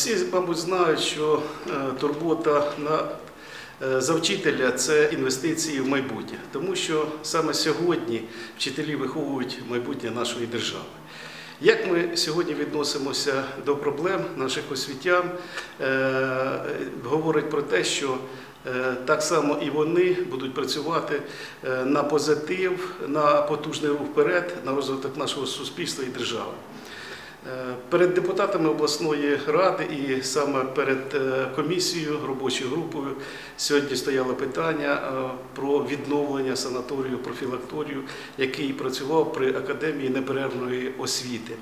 Всі, мабуть, знають, що е, турбота на е, за вчителя це інвестиції в майбутнє, тому що саме сьогодні вчителі виховують майбутнє нашої держави. Як ми сьогодні відносимося до проблем наших освітян, е, говорить про те, що так само і вони будуть працювати на позитив, на потужний рух вперед, на розвиток нашого суспільства і держави. Е, Перед депутатами обласної ради і саме перед е, комісією, робочою групою сьогодні стояло питання е, про відновлення санаторію профілакторію, який працював при академії неперервної освіти.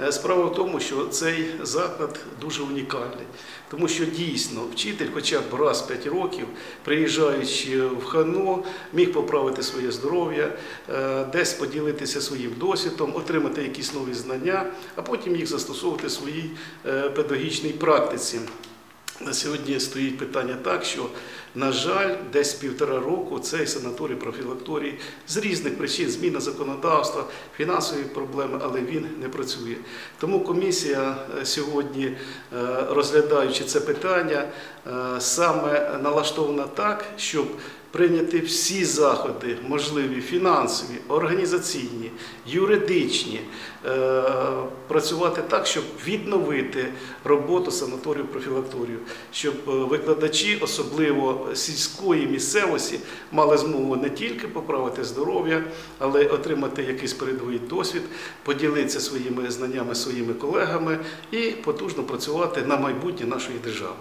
Е, Справа в тому, що цей заклад дуже унікальний, тому що дійсно вчитель, хоча б раз в 5 років, приїжджаючи в Хано, міг поправити своє здоров'я, е, десь поділитися своїм досвідом, отримати якісь нові знання, а потім їх застосовувати в своїй е, педагогічній практиці. На сьогодні стоїть питання так, що, на жаль, десь півтора року цей санаторій профілакторій з різних причин, зміна законодавства, фінансові проблеми, але він не працює. Тому комісія е, сьогодні, е, розглядаючи це питання, е, саме налаштована так, щоб прийняти всі заходи, можливі фінансові, організаційні, юридичні, е, працювати так, щоб відновити роботу санаторію профілакторію, щоб е, викладачі, особливо сільської місцевості, мали змогу не тільки поправити здоров'я, але й отримати якийсь передовий досвід, поділитися своїми знаннями своїми колегами і потужно працювати на майбутнє нашої держави.